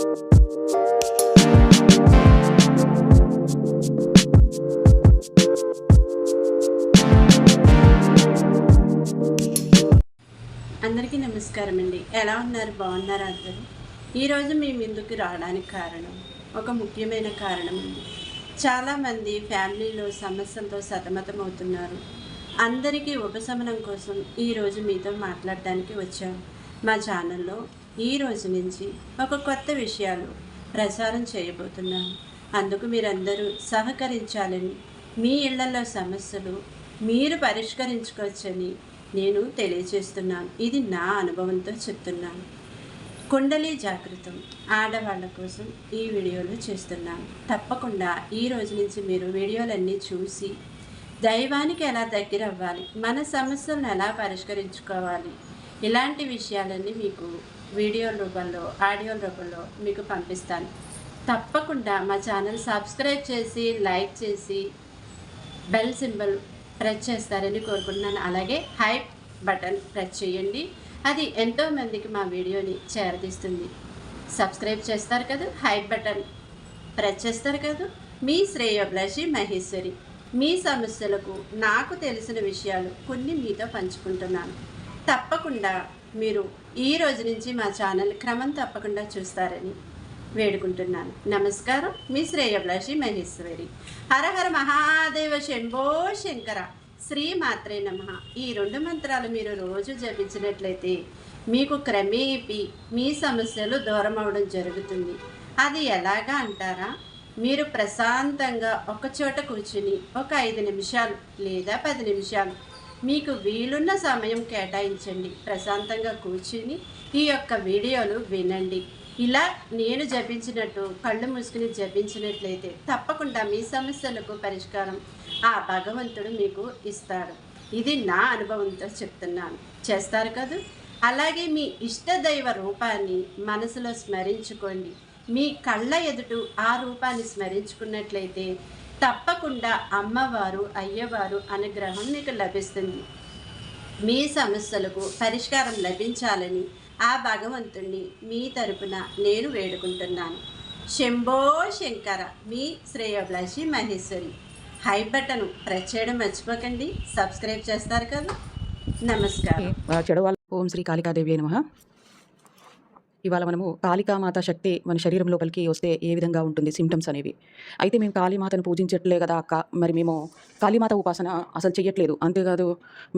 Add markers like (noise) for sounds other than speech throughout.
అందరికీ నమస్కారం అండి. ఎలా ఉన్నారు? బాగున్నారా అందరూ? ఈరోజు మేము ఇందుకు రావడానికి కారణం ఒక ముఖ్యమైన కారణం ఉంది. చాలామంది ఫ్యామిలీలో సమస్యలతో సతమతమవుతున్నారు అందరికీ ఉపశమనం కోసం ఈరోజు మీతో మాట్లాడడానికి వచ్చాం. మా ఛానల్లో ఈ రోజు నుంచి ఒక కొత్త విషయాలు ప్రచారం చేయబోతున్నాను అందుకు మీరందరూ సహకరించాలని మీ ఇళ్ళలో సమస్యలు మీరు పరిష్కరించుకోవచ్చని నేను తెలియజేస్తున్నాను. ఇది నా అనుభవంతో చెప్తున్నాను. కుండలి జాగృతం ఆడవాళ్ళ కోసం ఈ వీడియోలు చేస్తున్నాను. తప్పకుండా ఈ రోజు నుంచి మీరు వీడియోలన్నీ చూసి దైవానికి ఎలా దగ్గర అవ్వాలి మన సమస్యలను ఎలా పరిష్కరించుకోవాలి ఇలాంటి విషయాలన్నీ మీకు వీడియో రూపంలో ఆడియో రూపంలో మీకు పంపిస్తాను. తప్పకుండా మా ఛానల్ సబ్స్క్రైబ్ చేసి లైక్ చేసి బెల్ సింబల్ ప్రెస్ చేస్తారని కోరుకుంటున్నాను. అలాగే హైప్ బటన్ ప్రెస్ చేయండి. అది ఎంతోమందికి మా వీడియోని చేరదీస్తుంది. సబ్స్క్రైబ్ చేస్తారు కదా హైప్ బటన్ ప్రెస్ చేస్తారు కదా మీ శ్రేయోభిలాషి మహేశ్వరి మీ సమస్యలకు నాకు తెలిసిన విషయాలు కొన్ని మీతో పంచుకుంటున్నాను. తప్పకుండా మీరు ఈ రోజు నుంచి మా ఛానల్ క్రమం తప్పకుండా చూస్తారని వేడుకుంటున్నాను. నమస్కారం. మీ శ్రేయభిలాషి మహేశ్వరి. హరహర మహాదేవ శంభో శంకర. శ్రీ మాత్రే నమ. ఈ రెండు మంత్రాలు మీరు రోజు జపించినట్లయితే మీకు క్రమేపీ మీ సమస్యలు దూరం అవడం జరుగుతుంది. అది ఎలాగా అంటారా? మీరు ప్రశాంతంగా ఒక చోట కూర్చుని ఒక ఐదు నిమిషాలు లేదా పది నిమిషాలు మీకు వీలున్న సమయం కేటాయించండి. ప్రశాంతంగా కూర్చుని ఈ యొక్క వీడియోలు వినండి. ఇలా నేను జపించినట్టు కళ్ళు మూసుకుని జపించినట్లయితే తప్పకుండా మీ సమస్యలకు పరిష్కారం ఆ భగవంతుడు మీకు ఇస్తాడు. ఇది నా అనుభవంతో చెప్తున్నాను. చేస్తారు కదా? అలాగే మీ ఇష్టదైవ రూపాన్ని మనసులో స్మరించుకోండి. మీ కళ్ళ ఎదుట ఆ రూపాన్ని స్మరించుకున్నట్లయితే తప్పకుండా అమ్మవారు అయ్యవారు అనుగ్రహం మీకు లభిస్తుంది. మీ సమస్యలకు పరిష్కారం లభించాలని ఆ భగవంతుణ్ణి మీ తరపున నేను వేడుకుంటున్నాను. శంభో శంకర మీ శ్రేయోభిలాషి మహేశ్వరి. హై బటన్ ప్రెస్ చేయడం మర్చిపోకండి. సబ్స్క్రైబ్ చేస్తారు కదా. నమస్కారం. ఓం శ్రీ కాళికాదేవి నమ. ఇవాళ మనము కాళికామాత శక్తి మన శరీరం లోపలికి వస్తే ఏ విధంగా ఉంటుంది సిమ్టమ్స్ అనేవి? అయితే మేము కాళీమాతను పూజించట్లే కదా అక్క. మరి మేము కాళీమాత ఉపాసన అసలు చెయ్యట్లేదు. అంతేకాదు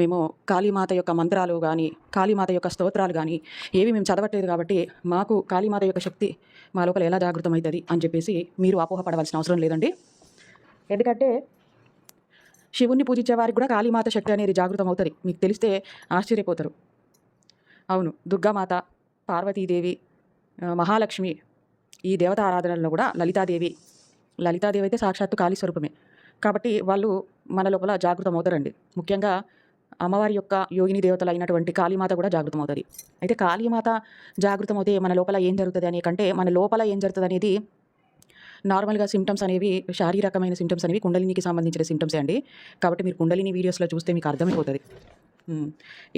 మేము కాళీమాత యొక్క మంత్రాలు కానీ కాళీమాత యొక్క స్తోత్రాలు కానీ ఏవి మేము చదవట్లేదు కాబట్టి మాకు కాళీమాత యొక్క శక్తి మా లోపల ఎలా జాగృతం అవుతుంది అని చెప్పేసి మీరు అపోహపడవలసిన అవసరం లేదండి. ఎందుకంటే శివుణ్ణి పూజించే వారికి కూడా కాళీమాత శక్తి అనేది జాగృతం అవుతుంది మీకు తెలిస్తే ఆశ్చర్యపోతారు. అవును దుర్గామాత పార్వతీదేవి మహాలక్ష్మి ఈ దేవత ఆరాధనలో కూడా లలితాదేవి. లలితాదేవి అయితే సాక్షాత్తు కాళీ స్వరూపమే. కాబట్టి వాళ్ళు మన లోపల జాగృతం అవుతారండి ముఖ్యంగా అమ్మవారి యొక్క యోగిని దేవతలు అయినటువంటి కాళీమాత కూడా జాగృతం అవుతుంది అయితే కాళీమాత జాగృతం అవుతే మన లోపల ఏం జరుగుతుంది అనే కంటే మన లోపల ఏం జరుగుతుంది అనేది నార్మల్గా సిమ్టమ్స్ అనేవి శారీరకమైన సిమ్టమ్స్ అనేవి కుండలినికి సంబంధించిన సిమ్టమ్సే అండి. కాబట్టి మీరు కుండలిని వీడియోస్లో చూస్తే మీకు అర్థమైపోతుంది.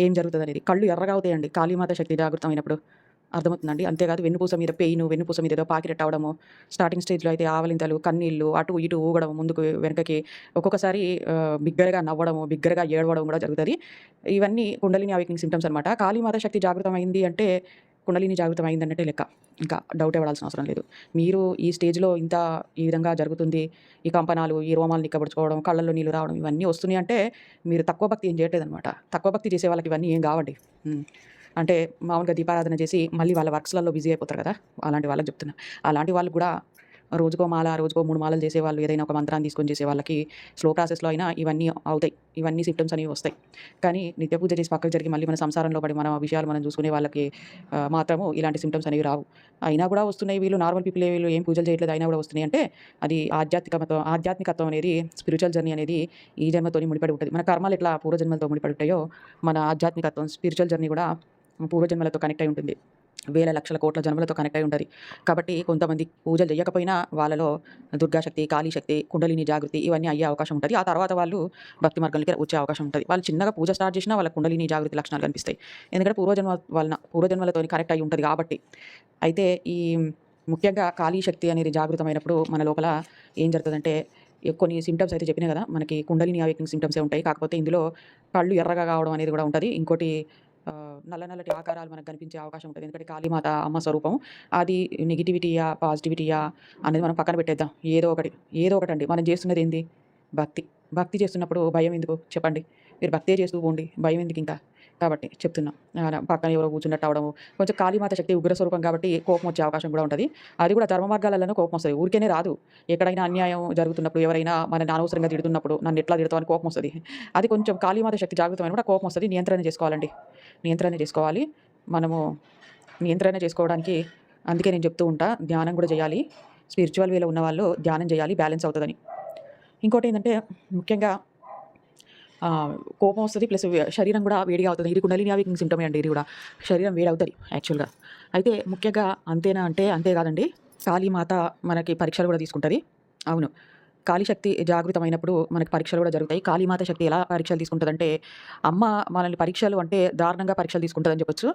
ఏం జరుగుతుంది అనేది. కళ్ళు ఎర్రగా అవుతాయండి. కాళీమాత శక్తి జాగృతమైనప్పుడు అయినప్పుడు. అర్థమవుతుందండి. అంతేకాదు వెన్నుపూస మీద పెయిన్ వెన్నుపూస మీద ఏదో పాకిరెట్ అవడము స్టార్టింగ్ స్టేజ్లో అయితే ఆవలింతలు కన్నీళ్ళు అటు ఇటు ఊగడం ముందుకు వెనకకి ఒక్కొక్కసారి బిగ్గరగా నవ్వడము బిగ్గరగా ఏడవడం కూడా జరుగుతుంది. ఇవన్నీ కుండలిని అవేకింగ్ సిమ్టమ్స్ అనమాట కాళీమాత శక్తి జాగృతమైంది అంటే కుండలిని జాగృతం అయింది లెక్క. ఇంకా డౌట్ పడాల్సిన అవసరం లేదు. మీరు ఈ స్టేజ్లో ఇంత ఈ విధంగా జరుగుతుంది ఈ కంపనాలు ఈ రోమాలు నిక్కబడుచుకోవడం కళ్ళల్లో నీళ్ళు రావడం ఇవన్నీ వస్తున్నాయి అంటే మీరు తక్కువ భక్తి ఏం చేయట్లేదు అనమాట తక్కువ భక్తి చేసే వాళ్ళకి ఇవన్నీ ఏం కావండి. అంటే మామూలుగా దీపారాధన చేసి మళ్ళీ వాళ్ళ వర్క్స్లలో బిజీ అయిపోతారు కదా అలాంటి వాళ్ళకి చెప్తున్నా. అలాంటి వాళ్ళు కూడా రోజుకో మాల రోజుకో మూడు మాలలు చేసేవాళ్ళు ఏదైనా ఒక మంత్రాన్ని తీసుకొని చేసే వాళ్ళకి స్లో ప్రాసెస్లో అయినా ఇవన్నీ అవుతాయి. ఇవన్నీ సిమ్టమ్స్ అనేవి వస్తాయి. కానీ నిత్య పూజ చేసి పక్కకు జరిగి మళ్ళీ మన సంసారంలో పడి మన విషయాలు మనం చూసుకునే వాళ్ళకి మాత్రము ఇలాంటి సిమ్టమ్స్ అనేవి రావు. అయినా కూడా వస్తున్నాయి వీళ్ళు నార్మల్ పీపుల్ వీళ్ళు ఏం పూజలు చేయట్లేదు అయినా కూడా వస్తున్నాయి అంటే అది ఆధ్యాత్మికత్వం ఆధ్యాత్మికత్వం అనేది స్పిరిచువల్ జర్నీ అనేది ఈ జన్మతోని ముడిపడి ఉంటుంది. మన కర్మాలు ఎట్లా పూర్వజన్మలతో ముడిపడి ఉంటాయో మన ఆధ్యాత్మికత్వం స్పిరిచువల్ జర్నీ కూడా పూర్వజన్మలతో కనెక్ట్ అయి ఉంటుంది. వేల లక్షల కోట్ల జన్మలతో కనెక్ట్ అయి ఉంటుంది. కాబట్టి కొంతమంది పూజలు చేయకపోయినా వాళ్ళలో దుర్గాశక్తి కాళీశక్తి కుండలిని జాగృతి ఇవన్నీ అయ్యే అవకాశం ఉంటుంది. ఆ తర్వాత వాళ్ళు భక్తి మార్గంలోకి వచ్చే అవకాశం ఉంటుంది. వాళ్ళు చిన్నగా పూజ స్టార్ట్ చేసినా వాళ్ళ కుండలిని జాగృతి లక్షణాలు కనిపిస్తాయి. ఎందుకంటే పూర్వజన్మ వలన పూర్వజన్మలతో కనెక్ట్ అయి ఉంటుంది కాబట్టి. అయితే ఈ ముఖ్యంగా కాళీశక్తి అనేది జాగృతమైనప్పుడు మన లోపల ఏం జరుగుతుందంటే కొన్ని సిమ్టమ్స్ అయితే చెప్పినా కదా మనకి కుండలిని అవేకింగ్ సిమ్టమ్సే ఉంటాయి. కాకపోతే ఇందులో కళ్ళు ఎర్రగా కావడం అనేది కూడా ఉంటుంది. ఇంకోటి నల్ల నల్లటి ఆకారాలు మనకు కనిపించే అవకాశం ఉంటుంది. ఎందుకంటే కాళీమాత అమ్మ స్వరూపం. అది నెగిటివిటీయా పాజిటివిటీయా అనేది మనం పక్కన పెట్టేద్దాం. ఏదో ఒకటి ఏదో ఒకటి అండి. మనం చేస్తున్నది ఏంది? భక్తి. భక్తి చేస్తున్నప్పుడు భయం ఎందుకు? చెప్పండి. మీరు భక్తే చేస్తూ పోండి భయం ఎందుకు ఇంకా కాబట్టి చెప్తున్నా. పక్కన ఎవరో కూర్చున్నట్టు అవడము. కొంచెం కాళీమాత శక్తి ఉగ్ర స్వరూపం కాబట్టి కోపం వచ్చే అవకాశం కూడా ఉంటుంది. అది కూడా ధర్మ మార్గాలలోనే కోపం వస్తుంది. ఊరికేనే రాదు. ఎక్కడైనా అన్యాయం జరుగుతున్నప్పుడు ఎవరైనా మన అనవసరంగా తిడుతున్నప్పుడు నన్ను ఎట్లా తిడతామని కోపం వస్తుంది. అది కొంచెం కాళీమాత శక్తి జాగృతమైన కూడా కోపం వస్తుంది. నియంత్రణ చేసుకోవాలండి. నియంత్రణ చేసుకోవాలి. మనము నియంత్రణ చేసుకోవడానికి అందుకే నేను చెప్తూ ఉంటా. ధ్యానం కూడా చేయాలి. స్పిరిచువల్ వేలో ఉన్న వాళ్ళు ధ్యానం చేయాలి. బ్యాలెన్స్ అవుతుందని. ఇంకోటి ఏంటంటే ముఖ్యంగా కోపం వస్తుంది ప్లస్ శరీరం కూడా వేడిగా అవుతుంది ఇది కుండలిని అవేకింగ్ సిమ్టమే అండి ఇది కూడా శరీరం వేడి అవుతుంది యాక్చువల్గా అయితే ముఖ్యంగా అంతేనా అంటే అంతే కాదండి. కాళీమాత మనకి పరీక్షలు కూడా తీసుకుంటుంది. అవును. కాళీశక్తి జాగృతమైనప్పుడు మనకి పరీక్షలు కూడా జరుగుతాయి. కాళీమాత శక్తి ఎలా పరీక్షలు తీసుకుంటుందంటే అమ్మ మనల్ని పరీక్షలు అంటే దారుణంగా పరీక్షలు తీసుకుంటుందని చెప్పొచ్చు.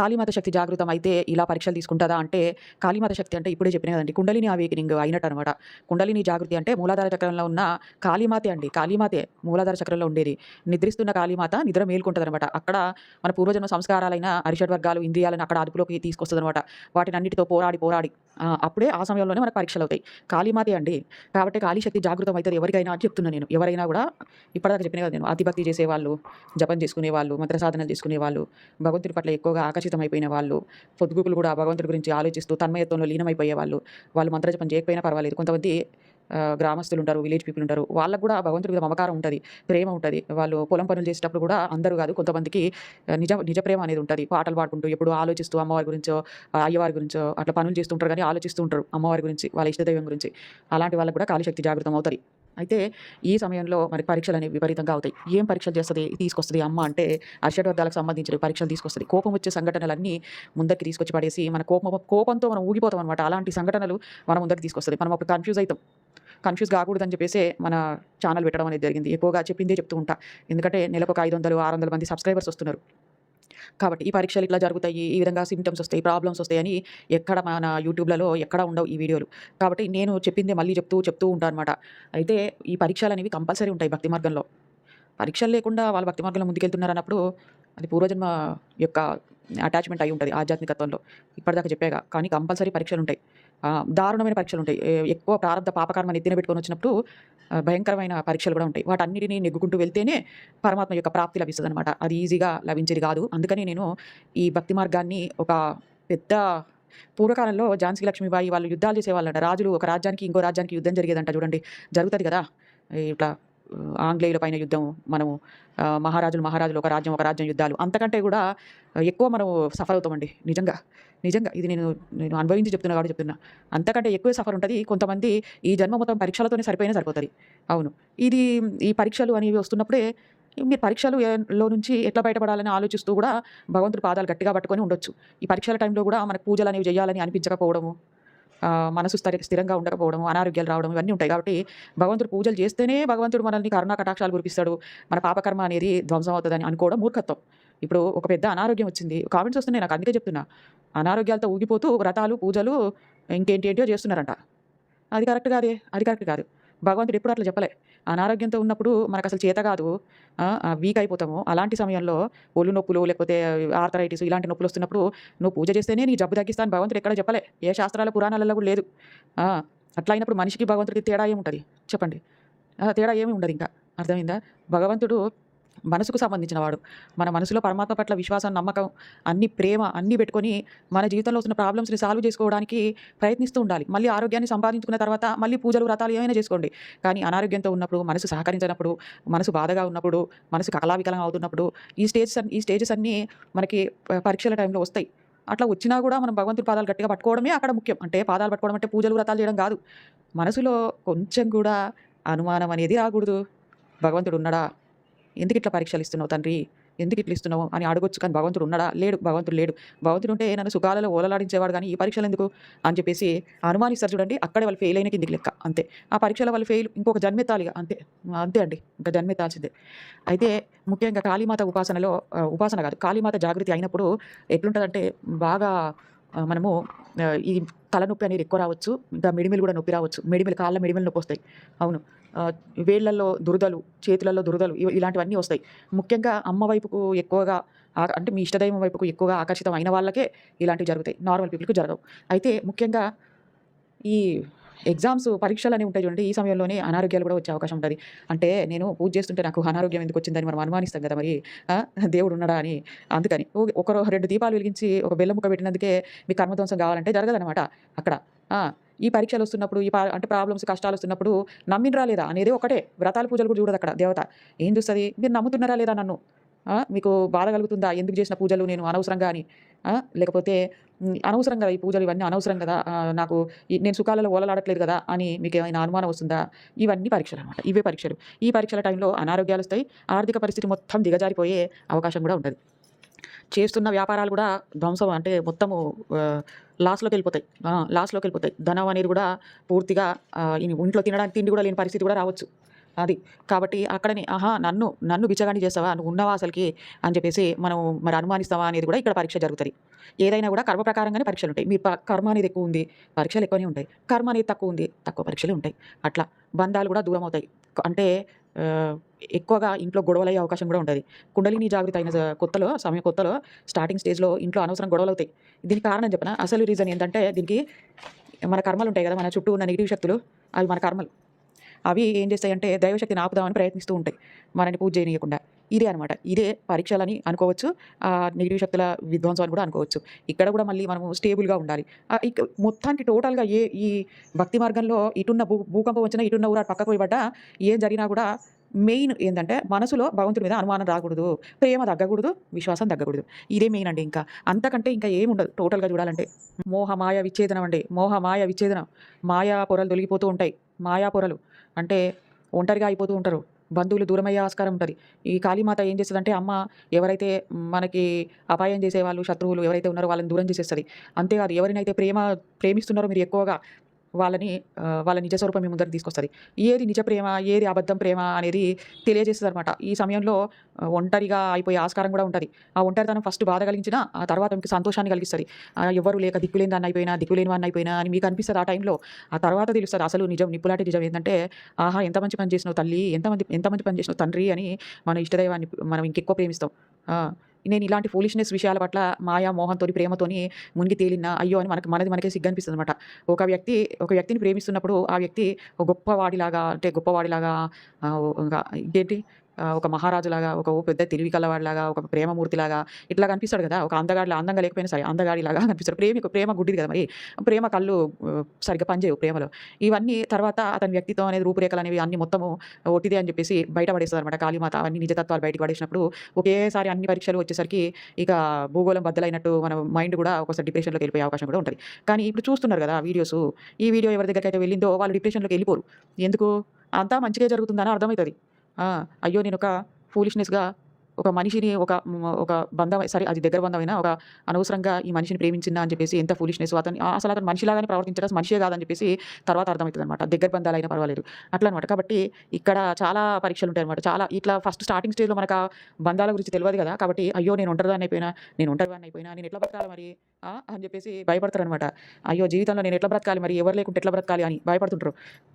కాళీమాత శక్తి జాగృతం అయితే ఇలా పరీక్షలు తీసుకుంటుందా అంటే కాళీమాత శక్తి అంటే ఇప్పుడే చెప్పిన కదండి కుండలిని అవేకనింగ్ అయినట్టు అనమాట కుండలిని జాగృతి అంటే మూలాధార చక్రంలో ఉన్న కాళీమాతే అండి. కాళీమాతే మూలాధార చక్రంలో ఉండేది. నిద్రిస్తున్న కాళీమాత నిద్ర మేల్కుంటుంది అనమాట అక్కడ మన పూర్వజన్మ సంస్కారాలైన అరిషడ్ వర్గాలు ఇంద్రియాలను అక్కడ అదుపులోకి తీసుకొస్తుంది అనమాట వాటిని అన్నిటితో పోరాడి పోరాడి అప్పుడే ఆ సమయంలోనే మనకు పరీక్షలు అవుతాయి. కాళీమాతే అండి. కాబట్టి కాళీశక్తి జాగృతం అవుతుంది ఎవరికైనా అని చెప్తున్నాను నేను. ఎవరైనా కూడా ఇప్పటిదాకా చెప్పిన కదా నేను. అతిభక్తి చేసేవాళ్ళు జపం చేసుకునే వాళ్ళు మంత్ర సాధనలు చేసుకునే వాళ్ళు భగవంతుడి పట్ల ఎక్కువగా ఆకర్షితమైపోయిన వాళ్ళు పొద్దుగుకులు కూడా భగవంతుడి గురించి ఆలోచిస్తూ తన్మయత్వంలో లీనమైపోయే వాళ్ళు వాళ్ళు మంత్రజపం చేయకపోయినా పర్వాలేదు. కొంతమంది గ్రామస్తులు ఉంటారు విలేజ్ పీపుల్ ఉంటారు. వాళ్ళకు కూడా భగవంతుడి మీద మమకారం ఉంటుంది ప్రేమ ఉంటుంది. వాళ్ళు పొలం పనులు చేసేటప్పుడు కూడా అందరూ కాదు కొంతమందికి నిజ నిజ ప్రేమ అనేది ఉంటుంది. పాటలు పాడుకుంటూ ఎప్పుడు ఆలోచిస్తూ అమ్మవారి గురించో అయ్యవారి గురించో అట్లా పనులు చేస్తుంటారు కానీ ఆలోచిస్తూ ఉంటారు అమ్మవారి గురించి వాళ్ళ ఇష్టదైవం గురించి. అలాంటి వాళ్ళకు కూడా కాళీశక్తి జాగృతం అవుతుంది. అయితే ఈ సమయంలో మరి పరీక్షలు అనేవి విపరీతంగా అవుతాయి. ఏం పరీక్షలు చేస్తుంది? తీసుకొస్తుంది అమ్మ అంటే అర్షడ్వర్గాలకు సంబంధించిన పరీక్షలు తీసుకొస్తుంది. కోపం వచ్చే సంఘటనలన్నీ ముందరికి తీసుకొచ్చి పడేసి మన కోపం కోపంతో మనం ఊగిపోతాం అనమాట అలాంటి సంఘటనలు మనం ముందరికి తీసుకొస్తుంది. మనం అప్పుడు కన్ఫ్యూజ్ అవుతాం. కన్ఫ్యూజ్ కాకూడదని చెప్పేసి మన ఛానల్ పెట్టడం అనేది జరిగింది. ఎక్కువగా చెప్పిందే చెప్తూ ఉంటా. ఎందుకంటే నెలకు ఒక ఐదు వందలు ఆరు వందల మంది సబ్స్క్రైబర్స్ వస్తున్నారు. కాబట్టి ఈ పరీక్షలు ఇట్లా జరుగుతాయి ఈ విధంగా సిమ్టమ్స్ వస్తాయి ప్రాబ్లమ్స్ వస్తాయని ఎక్కడ మన యూట్యూబ్లలో ఎక్కడ ఉండవు ఈ వీడియోలు. కాబట్టి నేను చెప్పిందే మళ్ళీ చెప్తూ చెప్తూ ఉంటాను అనమాట అయితే ఈ పరీక్షలు అనేవి కంపల్సరీ ఉంటాయి భక్తి మార్గంలో. పరీక్షలు లేకుండా వాళ్ళు భక్తి మార్గంలో ముందుకెళ్తున్నారు అన్నప్పుడు అది పూర్వజన్మ యొక్క అటాచ్మెంట్ అయి ఉంటుంది ఆధ్యాత్మికత్వంలో. ఇప్పటిదాకా చెప్పాగా. కానీ కంపల్సరీ పరీక్షలు ఉంటాయి. దారుణమైన పరీక్షలు ఉంటాయి. ఎక్కువ ప్రారంభ పాపకర్మ నెత్తిన పెట్టుకొని వచ్చినప్పుడు భయంకరమైన పరీక్షలు కూడా ఉంటాయి. వాటన్నిటిని నెగ్గుకుంటూ వెళ్తేనే పరమాత్మ యొక్క ప్రాప్తి లభిస్తుంది అనమాట అది ఈజీగా లభించేది కాదు. అందుకని నేను ఈ భక్తి మార్గాన్ని ఒక పెద్ద పూర్వకాలంలో ఝాన్సీ లక్ష్మీబాయి వాళ్ళు యుద్ధాలు చేసేవాళ్ళంట. రాజులు ఒక రాజ్యానికి ఇంకో రాజ్యానికి యుద్ధం జరిగేదంట చూడండి. జరుగుతుంది కదా? ఇట్లా ఆంగ్లేయుల పైన యుద్ధం మనము మహారాజులు మహారాజులు ఒక రాజ్యం ఒక రాజ్యం యుద్ధాలు. అంతకంటే కూడా ఎక్కువ మనం సఫర్ అవుతామండి నిజంగా. నిజంగా ఇది నేను నేను అనుభవించి చెప్తున్నా కాబట్టి చెప్తున్నా. అంతకంటే ఎక్కువ సఫర్ ఉంటుంది. కొంతమంది ఈ జన్మ మొత్తం పరీక్షలతోనే సరిపోయినా సరిపోతుంది. అవును. ఇది ఈ పరీక్షలు అనేవి వస్తున్నప్పుడే మీరు పరీక్షలు లో నుంచి ఎట్లా బయటపడాలని ఆలోచిస్తూ కూడా భగవంతుడి పాదాలు గట్టిగా పట్టుకొని ఉండొచ్చు. ఈ పరీక్షల టైంలో కూడా మనకు పూజలు అనేవి చేయాలని అనిపించకపోవడము మనసు స్థిర స్థిరంగా ఉండకపోవడం అనారోగ్యాలు రావడం ఇవన్నీ ఉంటాయి కాబట్టి భగవంతుడు పూజలు చేస్తేనే భగవంతుడు మనల్ని కరుణా కటాక్షాలు కురిపిస్తాడు. మన పాపకర్మ అనేది ధ్వంసం అవుతుందని అనుకోవడం మూర్ఖత్వం. ఇప్పుడు ఒక పెద్ద అనారోగ్యం వచ్చింది. కామెంట్స్ వస్తున్నాయి. నాకు అందుకే చెప్తున్నా. అనారోగ్యాలతో ఊగిపోతూ వ్రతాలు పూజలు ఇంకేంటి ఏంటో చేస్తున్నారంట. అది కరెక్ట్ కాదే? అది కరెక్ట్ కాదు. భగవంతుడు ఎప్పుడు అట్లా చెప్పలే. అనారోగ్యంతో ఉన్నప్పుడు మనకు అసలు చేత కాదు. వీక్ అయిపోతాము. అలాంటి సమయంలో ఒళ్ళు నొప్పులు లేకపోతే ఆర్థరైటిస్ ఇలాంటి నొప్పులు వస్తున్నప్పుడు నువ్వు పూజ చేస్తేనే నీ జబ్బు తగ్గిస్తాను భగవంతుడు ఎక్కడ చెప్పలే. ఏ శాస్త్రాల పురాణాలలో కూడా లేదు. అట్లా అయినప్పుడు మనిషికి భగవంతుడికి తేడా ఏముంటుంది? చెప్పండి. తేడా ఏమీ ఉండదు ఇంకా. అర్థమైందా? భగవంతుడు మనసుకు సంబంధించిన వాడు మన మనసులో పరమాత్మ పట్ల విశ్వాసం నమ్మకం అన్ని ప్రేమ అన్నీ పెట్టుకొని మన జీవితంలో వస్తున్న ప్రాబ్లమ్స్ని సాల్వ్ చేసుకోవడానికి ప్రయత్నిస్తూ ఉండాలి. మళ్ళీ ఆరోగ్యాన్ని సంపాదించుకున్న తర్వాత మళ్ళీ పూజలు వ్రతాలు ఏమైనా చేసుకోండి. కానీ అనారోగ్యంతో ఉన్నప్పుడు మనసు సహకరించినప్పుడు మనసు బాధగా ఉన్నప్పుడు మనసు కకలావికలంగా అవుతున్నప్పుడు ఈ స్టేజెస్ అన్ని- ఈ స్టేజెస్ అన్నీ మనకి పరీక్షల టైంలో వస్తాయి. అట్లా వచ్చినా కూడా మనం భగవంతుడి పాదాలు గట్టిగా పట్టుకోవడమే అక్కడ ముఖ్యం. అంటే పాదాలు పట్టుకోవడం అంటే పూజలు వ్రతాలు చేయడం కాదు. మనసులో కొంచెం కూడా అనుమానం అనేది రాకూడదు. భగవంతుడు ఉన్నాడా? ఎందుకు ఇట్లా పరీక్షలు ఇస్తున్నావు తండ్రి? ఎందుకు ఇట్లా ఇస్తున్నావు అని అడగొచ్చు కానీ భగవంతుడు ఉన్నాడా? లేడు భగవంతుడు లేడు. భగవంతుడు ఉంటే నన్ను సుఖాలలో ఓలలాడించేవాడు కానీ ఈ పరీక్షలు ఎందుకు? అని చెప్పేసి అనుమానిస్తారు చూడండి అక్కడే వాళ్ళు ఫెయిల్ అయిన కిందికి లెక్క అంతే. ఆ పరీక్షలో వాళ్ళు ఫెయిల్ ఇంకొక జన్మెత్తాలిగా అంతే. అంతే అండి ఇంకా జన్మెత్తాల్సిందే. అయితే ముఖ్యంగా కాళీమాత ఉపాసనలో ఉపాసన కాదు కాళీమాత జాగృతి అయినప్పుడు ఎట్లుంటుందంటే బాగా మనము ఈ తలనొప్పి అనేది ఎక్కువ రావచ్చు ఇంకా మిడిమిలు కూడా నొప్పి రావచ్చు. మిడిమిలు కాళ్ళ మిడిమిలు నొప్పి వస్తాయి. అవును. వేళ్ళలో వేళ్ళల్లో దురదలు చేతులలో దురదలు ఇవి- ఇలాంటివన్నీ వస్తాయి. ముఖ్యంగా అమ్మ వైపుకు ఎక్కువగా అంటే మీ ఇష్టదైవం వైపుకు ఎక్కువగా ఆకర్షితం అయిన వాళ్ళకే ఇలాంటివి జరుగుతాయి. నార్మల్ పీపుల్కి జరగవు. అయితే ముఖ్యంగా ఈ ఎగ్జామ్స్ పరీక్షలు అనేవి ఉంటాయి చూడండి. ఈ సమయంలోనే అనారోగ్యాలు కూడా వచ్చే అవకాశం ఉంటుంది. అంటే నేను పూజ చేస్తుంటే నాకు అనారోగ్యం ఎందుకు వచ్చిందని మనం అనుమానిస్తాం కదా మరి. ఆ, దేవుడు ఉన్నాడా అని. అందుకని ఒక రెండు దీపాలు వెలిగించి ఒక బెల్లం ముక్క పెట్టినందుకే మీ కర్మధ్వంసం కావాలంటే జరగదనమాట అక్కడ. ఆ, ఈ పరీక్షలు వస్తున్నప్పుడు ఈ పా- అంటే ప్రాబ్లమ్స్ కష్టాలు వస్తున్నప్పుడు నమ్మినరా లేదా? అనేది ఒకటే. వ్రతాలు పూజలు కూడా చూడదు అక్కడ దేవత. ఏం చూస్తుంది? మీరు నమ్ముతున్నారా లేదా నన్ను? మీకు బాధ కలుగుతుందా? ఎందుకు చేసిన పూజలు నేను అనవసరంగా అని? లేకపోతే అనవసరంగా అనవసరం కదా ఈ పూజలు ఇవన్నీ అనవసరం కదా? నాకు ఈ- నేను సుఖాలలో ఓలలాడట్లేదు కదా? అని మీకు ఏమైనా అనుమానం వస్తుందా? ఇవన్నీ పరీక్షలు అనమాట ఇవే పరీక్షలు. ఈ పరీక్షల టైంలో అనారోగ్యాలు వస్తాయి. ఆర్థిక పరిస్థితి మొత్తం దిగజారిపోయే అవకాశం కూడా ఉంటుంది. చేస్తున్న వ్యాపారాలు కూడా ధ్వంసం అంటే మొత్తము లాస్లోకి వెళ్ళిపోతాయి. లాస్లోకి వెళ్ళిపోతాయి. ధనం అనేది కూడా పూర్తిగా ఇంట్లో తినడానికి తిండి కూడా లేని పరిస్థితి కూడా రావచ్చు. అది. కాబట్టి అక్కడనే ఆహా నన్ను నన్ను బిచ్చగాని చేస్తావా? నువ్వు ఉన్నావా అసలుకి? అని చెప్పేసి మనం మరి అనుమానిస్తావా అనేది కూడా ఇక్కడ పరీక్ష జరుగుతుంది. ఏదైనా కూడా కర్మ ప్రకారంగానే పరీక్షలు ఉంటాయి. మీ ప- కర్మ అనేది ఎక్కువ ఉంది. పరీక్షలు ఎక్కువనే ఉంటాయి. కర్మ అనేది తక్కువ ఉంది. తక్కువ పరీక్షలు ఉంటాయి. అట్లా బంధాలు కూడా దూరం అవుతాయి. అంటే ఎక్కువగా ఇంట్లో గొడవలయ్యే అవకాశం కూడా ఉంటుంది. కుండలిని జాగృతి అయిన కొత్తలో సమయం కొత్తలో స్టార్టింగ్ స్టేజ్లో ఇంట్లో అనవసరం గొడవలు అవుతాయి. దీనికి కారణం చెప్పిన? అసలు రీజన్ ఏంటంటే దీనికి మన కర్మలు ఉంటాయి కదా మన చుట్టూ ఉన్న నెగిటివ్ శక్తులు అవి మన కర్మలు. అవి ఏం చేస్తాయంటే దైవశక్తిని ఆపుదామని ప్రయత్నిస్తూ ఉంటాయి. మనని పూజ చేయనీయకుండా. ఇదే అనమాట ఇదే పరీక్షలని అనుకోవచ్చు. నెగిటివ్ శక్తుల విధ్వంసం అని కూడా అనుకోవచ్చు. ఇక్కడ కూడా మళ్ళీ మనము స్టేబుల్గా ఉండాలి. ఇక మొత్తానికి టోటల్గా ఏ ఈ భక్తి మార్గంలో ఇటున్న భూ భూకంపం వచ్చినా ఇటున్న ఊరా పక్కకు పోయబడ్డా ఏం జరిగినా కూడా మెయిన్ ఏంటంటే మనసులో భగవంతుడి మీద అనుమానం రాకూడదు. ప్రేమ తగ్గకూడదు. విశ్వాసం తగ్గకూడదు. ఇదే మెయిన్ అండి ఇంకా. అంతకంటే ఇంకా ఏముండదు టోటల్గా చూడాలంటే. మోహ మాయ విచ్ఛేదనం అండి. మోహ మాయ విచ్ఛేదనం. మాయా పొరలు తొలగిపోతూ ఉంటాయి. మాయా పొరలు. అంటే ఒంటరిగా అయిపోతూ ఉంటారు. బంధువులు దూరమయ్యే ఆస్కారం ఉంటుంది. ఈ కాళీమాత ఏం చేస్తుందంటే అమ్మ ఎవరైతే మనకి అపాయం చేసేవాళ్ళు శత్రువులు ఎవరైతే ఉన్నారో వాళ్ళని దూరం చేసేస్తుంది. అంతేకాదు ఎవరినైతే ప్రేమ ప్రేమిస్తున్నారో మీరు ఎక్కువగా వాళ్ళని వాళ్ళ నిజ స్వరూపం మీ ముందరికి తీసుకొస్తుంది. ఏది నిజ ప్రేమ ఏది అబద్ధం ప్రేమ అనేది తెలియజేస్తుంది అనమాట ఈ సమయంలో ఒంటరిగా అయిపోయే ఆస్కారం కూడా ఉంటుంది. ఆ ఒంటరితనం ఫస్ట్ బాధ కలిగించిన ఆ తర్వాత మీకు సంతోషాన్ని కలిగిస్తుంది. ఆ, ఎవరు లేక దిక్కులేని దాన్ని అయిపోయినా దిక్కులేని వాడిని అయిపోయినా అని మీకు అనిపిస్తుంది ఆ టైంలో ఆ తర్వాత తెలుస్తుంది అసలు నిజం నిప్పులాంటి నిజం ఏంటంటే ఆహా ఎంత మంచి పని చేసినావు తల్లి ఎంతమంది ఎంతమంది పని చేసినావు తండ్రి అని మన ఇష్టదైవాన్ని మనం ఇంకెక్కువ ప్రేమిస్తాం. నేను ఇలాంటి ఫోలిష్నెస్ విషయాల పట్ల మాయా మోహంతోని ప్రేమతోని మునిగి తేలినా అయ్యో అని మనకు మనది మనకే సిగ్గు అనిపిస్తుంది అనమాట ఒక వ్యక్తి ఒక వ్యక్తిని ప్రేమిస్తున్నప్పుడు ఆ వ్యక్తి గొప్పవాడిలాగా అంటే గొప్పవాడిలాగా ఏంటి? ఇంకా ఒక మహారాజులాగా ఒక పెద్ద తెలివి కలవాడిలాగా ఒక ప్రేమమూర్తిలాగా ఇట్లా కనిపిస్తాడు కదా. ఒక అందగాడిలా అందంగా లేకపోయినా సరే అందగాడిలాగా (laughs) కనిపిస్తాడు. ప్రేమ ప్రేమ గుడ్డిది కదా మరి. ప్రేమ కళ్ళు సరిగ్గా పనిచేయవు ప్రేమలో. ఇవన్నీ తర్వాత అతని వ్యక్తిత్వం అనేది రూపురేఖలు అనేవి అన్ని మొత్తము ఒట్టిదే అని చెప్పేసి బయటపడేస్తుంది అనమాట కాళీమాత అవన్నీ నిజతత్వాలు బయటకు పడేసినప్పుడు ఒకేసారి అన్ని పరీక్షలు వచ్చేసరికి ఇక భూగోళం బద్దలైనట్టు మన మైండ్ కూడా ఒకసారి డిప్రెషన్లోకి వెళ్ళిపోయే అవకాశం కూడా ఉంటుంది. కానీ ఇప్పుడు చూస్తున్నారు కదా వీడియోస్. ఈ వీడియో ఎవరి దగ్గరికి అయితే వెళ్ళిందో వాళ్ళు డిప్రెషన్లోకి వెళ్ళిపోరు. ఎందుకు? అంతా మంచిగా జరుగుతుందని అర్థమవుతుంది. అయ్యో నేను ఒక ఫూలిష్నెస్గా ఒక మనిషిని ఒక ఒక బంధం సరే అది దగ్గర బంధమైనా ఒక అనవసరంగా ఈ మనిషిని ప్రేమించిందా అని చెప్పేసి ఎంత ఫూలిష్నెస్ అతను అసలు అతను మనిషిలాగానే ప్రవర్తించడం మనిషే కాదని చెప్పేసి తర్వాత అర్థమవుతుంది అనమాట దగ్గర బంధాలైనా పర్వాలేదు. అట్లా అనమాట కాబట్టి ఇక్కడ చాలా పరీక్షలు ఉంటాయి అనమాట చాలా ఇట్లా ఫస్ట్ స్టార్టింగ్ స్టేజ్లో మనకు బంధాల గురించి తెలియదు కదా. కాబట్టి అయ్యో నేను ఒంటరిదాన్ని అయిపోయినా నేను ఒంటరిదాన్ని అయిపోయినా నేను ఎట్లా బ్రతకాలి మరి? అని చెప్పేసి భయపడతారనమాట అయ్యో జీవితంలో నేను ఎట్లా బ్రతకాలి మరి? ఎవరు లేకుంటే ఎట్లా బ్రతకాలి అని భయపడుతుంటారు.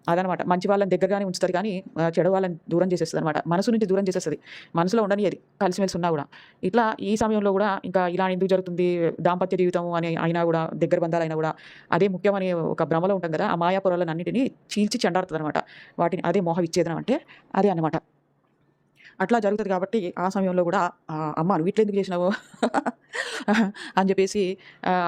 అదనమాట మంచి వాళ్ళని దగ్గరగానే ఉంచుతారు కానీ చెడు వాళ్ళని దూరం చేసేస్తుంది అనమాట మనసు నుంచి దూరం చేసేస్తుంది. మనసులో ఉండని అది కలిసిమెలిసి ఉన్నా కూడా. ఇట్లా ఈ సమయంలో కూడా ఇంకా ఇలా ఎందుకు జరుగుతుంది? దాంపత్య జీవితం అని అయినా కూడా దగ్గర బంధాలు అయినా కూడా అదే ముఖ్యమనే ఒక భ్రమలో ఉంటుంది కదా ఆ మాయాపురాలను అన్నింటినీ చీల్చి చెండాడుతుంది అనమాట వాటిని అదే మోహ విచ్ఛేదనం అంటే అదే అనమాట అట్లా జరుగుతుంది కాబట్టి ఆ సమయంలో కూడా అమ్మ నువ్వు ఇట్లా ఎందుకు చేసినావు? (laughs) అని చెప్పేసి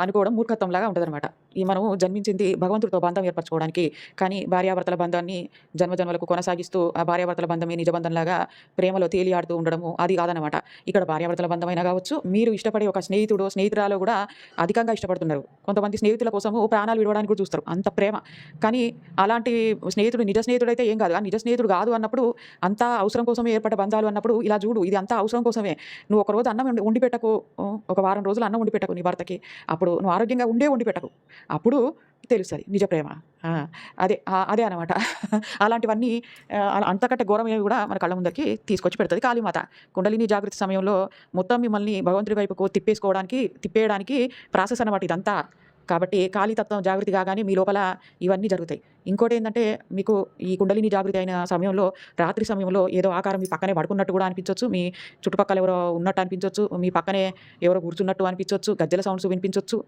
అనుకోవడం మూర్ఖత్వంలాగా ఉంటుంది అనమాట ఈ మనము జన్మించింది భగవంతుడితో బంధం ఏర్పరచుకోవడానికి కానీ భార్యాభర్తల బంధాన్ని జన్మజన్మలకు కొనసాగిస్తూ ఆ భార్యాభర్తల బంధమే నిజబంధంలాగా ప్రేమలో తేలియాడుతూ ఉండడము అది కాదనమాట ఇక్కడ భార్యాభర్తల బంధమైనా కావచ్చు మీరు ఇష్టపడే ఒక స్నేహితుడు స్నేహితురాలు కూడా అధికంగా ఇష్టపడుతున్నారు కొంతమంది స్నేహితుల కోసము ప్రాణాలు విడవడానికి కూడా చూస్తారు అంత ప్రేమ. కానీ అలాంటి స్నేహితుడు నిజ స్నేహితుడు అయితే ఏం కాదు. ఆ నిజ స్నేహితుడు కాదు అన్నప్పుడు అంతా అవసరం కోసమే ఏర్పడ్డ బంధాలు అన్నప్పుడు ఇలా చూడు ఇది అంతా అవసరం కోసమే. నువ్వు ఒక రోజు అన్నం వండి- వండి పెట్టకు. ఒక వారం రోజులు అన్నం వండి పెట్టకు నీ భర్తకి. అప్పుడు నువ్వు ఆరోగ్యంగా ఉండే వండి పెట్టకు. అప్పుడు తెలుస్తుంది నిజ ప్రేమ. అదే అదే అనమాట (laughs) అలాంటివన్నీ ఆ, అలా అంతకంటే ఘోరమైనవి కూడా మన కళ్ళ ముందరికి తీసుకొచ్చి పెడుతుంది కాళీమాత. కుండలిని జాగృతి సమయంలో మొత్తం మిమ్మల్ని భగవంతుడి వైపుకు తిప్పేసుకోవడానికి తిప్పేయడానికి ప్రాసెస్ అనమాట ఇదంతా. కాబట్టి కాళీతత్వం జాగృతి కాగానే మీ లోపల ఇవన్నీ జరుగుతాయి. ఇంకోటి ఏంటంటే మీకు ఈ కుండలిని జాగృతి అయిన సమయంలో రాత్రి సమయంలో ఏదో ఆకారం మీ పక్కనే పడుకున్నట్టు కూడా అనిపించవచ్చు మీ చుట్టుపక్కల ఎవరో ఉన్నట్టు అనిపించవచ్చు మీ పక్కనే ఎవరో కూర్చున్నట్టు అనిపించవచ్చు గజ్జల సౌండ్స్ వినిపించవచ్చు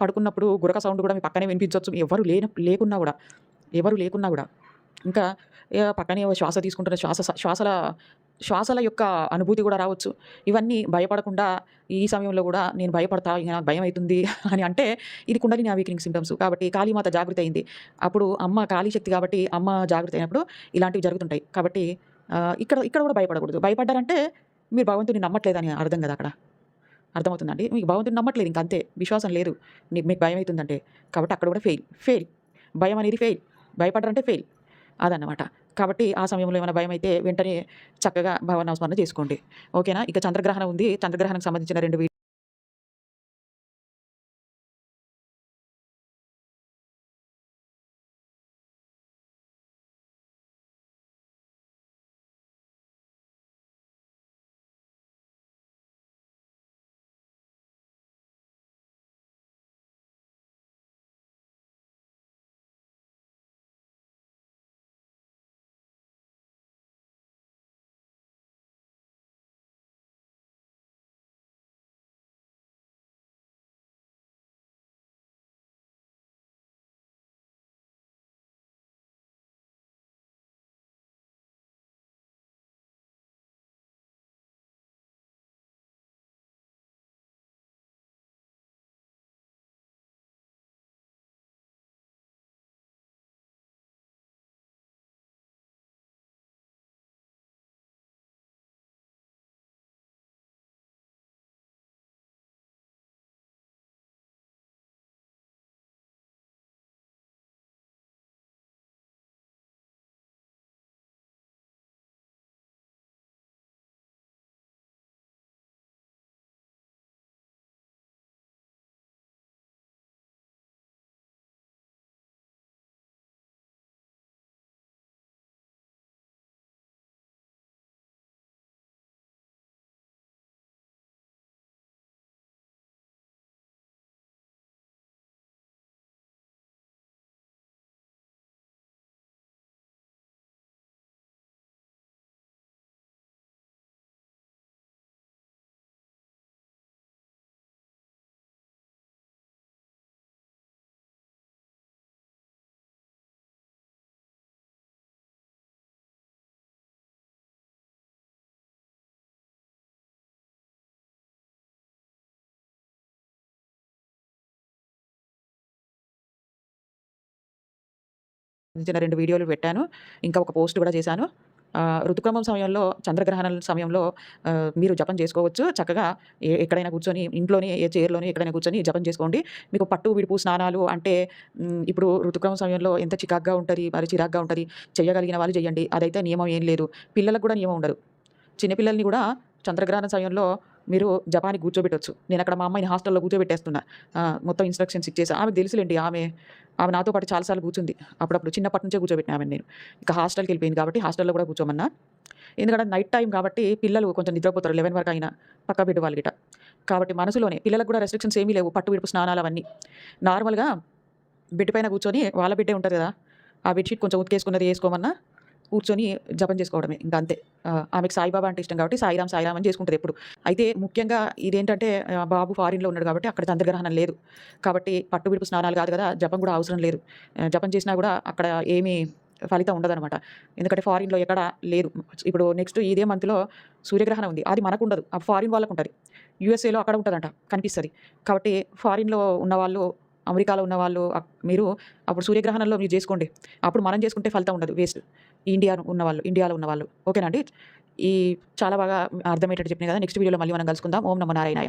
పడుకున్నప్పుడు గురక సౌండ్ కూడా మీ పక్కనే వినిపించవచ్చు ఎవరు లేన లేకున్నా కూడా. ఎవరు లేకున్నా కూడా. ఇంకా పక్కనే శ్వాస తీసుకుంటున్న శ్వాస శ్వాసల శ్వాసల యొక్క అనుభూతి కూడా రావచ్చు. ఇవన్నీ భయపడకుండా ఈ సమయంలో కూడా నేను భయపడతా ఇక నాకు భయం అవుతుంది (laughs) అని అంటే ఇది కుండలిని వీకింగ్ సిమ్టమ్స్ కాబట్టి కాళీమాత జాగృతి అయింది. అప్పుడు అమ్మ కాళీశక్తి కాబట్టి అమ్మ జాగృతి అయినప్పుడు ఇలాంటివి జరుగుతుంటాయి. కాబట్టి ఇక్కడ ఇక్కడ కూడా భయపడకూడదు. భయపడ్డారంటే మీరు భగవంతుని నమ్మట్లేదని అర్థం కదా అక్కడ. అర్థమవుతుందండి? మీకు భగవంతుని నమ్మట్లేదు ఇంక అంతే. విశ్వాసం లేదు. మీకు భయం అవుతుందంటే కాబట్టి అక్కడ కూడా ఫెయిల్ ఫెయిల్ భయం అనేది ఫెయిల్ భయపడ్డారంటే ఫెయిల్ అదన్నమాట. కాబట్టి ఆ సమయంలో ఏమైనా భయం అయితే వెంటనే చక్కగా భవనాస్మరణ చేసుకోండి ఓకేనా? ఇక చంద్రగ్రహణం ఉంది. చంద్రగ్రహణం సంబంధించిన రెండు సంబంధించిన రెండు వీడియోలు పెట్టాను. ఇంకా ఒక పోస్ట్ కూడా చేశాను. ఋతుక్రమం సమయంలో చంద్రగ్రహణం సమయంలో మీరు జపం చేసుకోవచ్చు. చక్కగా ఏ ఎక్కడైనా కూర్చొని ఇంట్లోనే ఏ చైర్లోనే ఎక్కడైనా కూర్చొని జపం చేసుకోండి. మీకు పట్టు విడుపు స్నానాలు అంటే ఇప్పుడు ఋతుక్రమం సమయంలో ఎంత చికాగ్గా ఉంటుంది మరి చిరాగ్గా ఉంటుంది చేయగలిగిన వాళ్ళు చేయండి అదైతే నియమం ఏం లేదు. పిల్లలకు కూడా నియమం ఉండదు. చిన్నపిల్లల్ని కూడా చంద్రగ్రహణ సమయంలో మీరు జపానికి కూర్చోబెట్టొచ్చు. నేను అక్కడ మా అమ్మాయిని హాస్టల్లో కూర్చోబెట్టేస్తున్నా. మొత్తం ఇన్స్ట్రక్షన్స్ ఇచ్చేసి. ఆమె తెలుసులేండి ఆమె ఆమె నాతో పాటు చాలాసార్లు కూర్చుంది. అప్పుడప్పుడు చిన్నప్పటి నుంచే కూర్చోబెట్టిన ఆమె నేను. ఇక హాస్టల్కి వెళ్ళిపోయింది కాబట్టి హాస్టల్లో కూడా కూర్చోమన్నా. ఎందుకంటే నైట్ టైం కాబట్టి పిల్లలు కొంచెం నిద్రపోతారు లెవెన్ వరకు అయినా పక్క బిడ్డ వాళ్ళ గిట కాబట్టి మనసులోనే పిల్లలకు కూడా రెస్ట్రిక్షన్స్ ఏమీ లేవు. పట్టు విడుపు స్నానాలు అవన్నీ. నార్మల్గా బిడ్డ పైన కూర్చొని వాళ్ళ బిడ్డే ఉంటుంది కదా ఆ బెడ్షీట్ కొంచెం ఉతికేసుకున్నది వేసుకోమన్నా కూర్చొని జపం చేసుకోవడమే. ఇంకా అంతే. ఆ, ఆమెకు సాయిబాబా అంటే ఇష్టం కాబట్టి సాయిరామ్ సాయిరామ్ అని చేసుకుంటుంది ఎప్పుడు. అయితే ముఖ్యంగా ఇదేంటంటే బాబు ఫారిన్లో ఉన్నాడు కాబట్టి అక్కడ చంద్రగ్రహణం లేదు. కాబట్టి పట్టుబిడుపు స్నానాలు కాదు కదా జపం కూడా అవసరం లేదు. జపం చేసినా కూడా అక్కడ ఏమీ ఫలితం ఉండదనమాట ఎందుకంటే ఫారిన్లో ఎక్కడ లేదు. ఇప్పుడు నెక్స్ట్ ఇదే మంత్లో సూర్యగ్రహణం ఉంది. అది మనకు ఉండదు ఆ ఫారిన్ వాళ్ళకు ఉంటుంది. యూఎస్ఏలో అక్కడ ఉంటుందంట. కనిపిస్తుంది. కాబట్టి ఫారిన్లో ఉన్న వాళ్ళు అమెరికాలో ఉన్న వాళ్ళు మీరు అప్పుడు సూర్యగ్రహణంలో మీరు చేసుకోండి. అప్పుడు మనం చేసుకుంటే ఫలితం ఉండదు. వేస్ట్. ఇండియా ఉన్న వాళ్ళు ఇండియాలో ఉన్న వాళ్ళు. ఓకేనండి ఈ చాలా బాగా అర్థమయ్యేటట్టు చెప్పిన కదా నెక్స్ట్ వీడియోలో మళ్ళీ మనం కలుసుకుందాం. ఓం నమో నారాయణాయ.